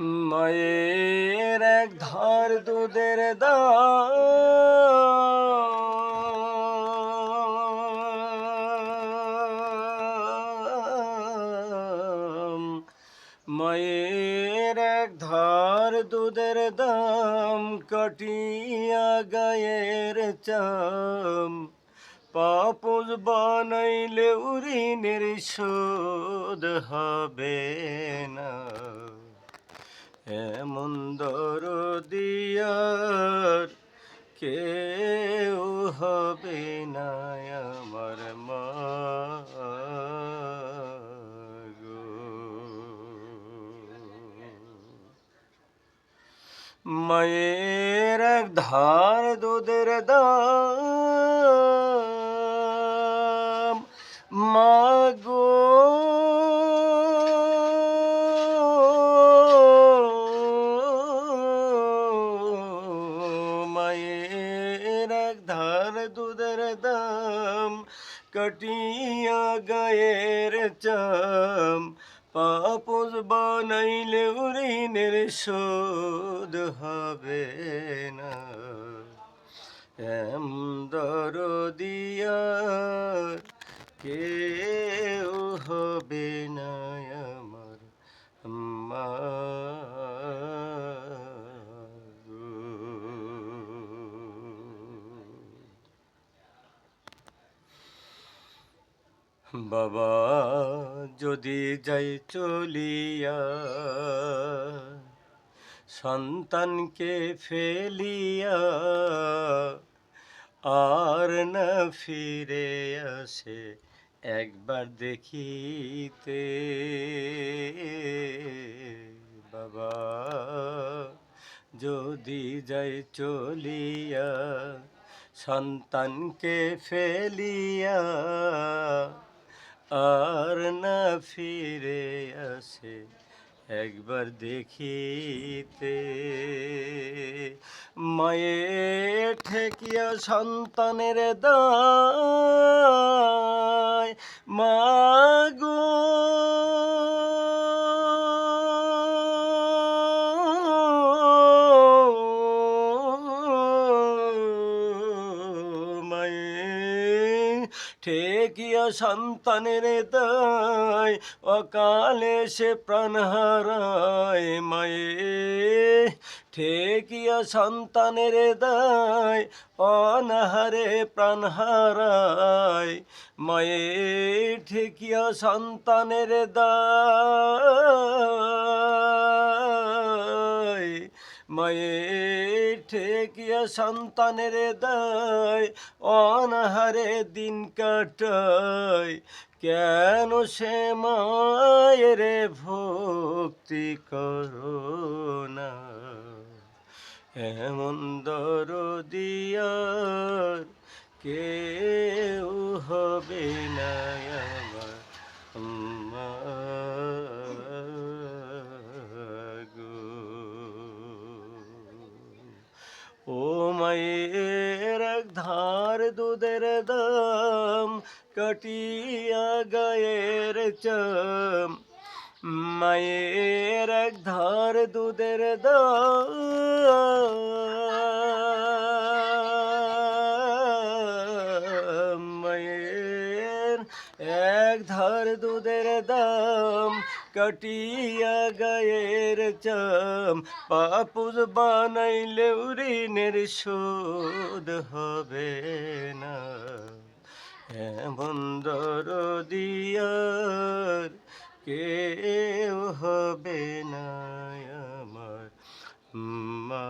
মায়ের এক ধার দুধের দাম। মায়ের এক ধার দুধের দাম কাটিয়া গায়ের চাম। পাপুজ বানাইলে উরিনের শোধ হবে না। এমন দরদিয়ার কেউ হবে না আমার মা মায়ের এক ধার দুধের দাম মাগো এক ধার দুধের দাম কাটিয়া গায়ের চাম পাপুজ বানাইলে ঋণের শোধ হবে না এম দরদিয়ার কেউ হবে না বাবা, যদি যাই চলিয়া, সন্তানকে ফেলিয়া, আর না ফিরে আসে একবার দেখিতে। বাবা, যদি যাই চলিয়া, সন্তানকে ফেলিয়া আর না ফিরে আসে একবার দেখিতে। মায়ে ঠেকিয়া সন্তানের দায় মাগো ঠেকিয়া সন্তানের দায়, অকালে সে প্রাণ হারায় মায়ে। ঠেকিয়া সন্তানের দায়, অনাহারে প্রাণ হারায় মায়ে। ঠেকিয়া সন্তানের দায়। মায়ে ঠেকিয়া সন্তানের দায়, অনাহারে দিন কাটায়। কেন সে মায়ের ভক্তি করো না এমন দরদিয়ার কেউ হবে না। মায়ের এক ধার দুধের দাম কাটিয়া গায়ের চাম। মায়ের এক ধার দুধের দাম। মায়ের এক ধার দুধের দাম কাটিয়া গায়ের চাম পাপুজ বানাইলে ঋণের শোধ হবে না এমন দরদিয়ার কেউ হবে না আমার মা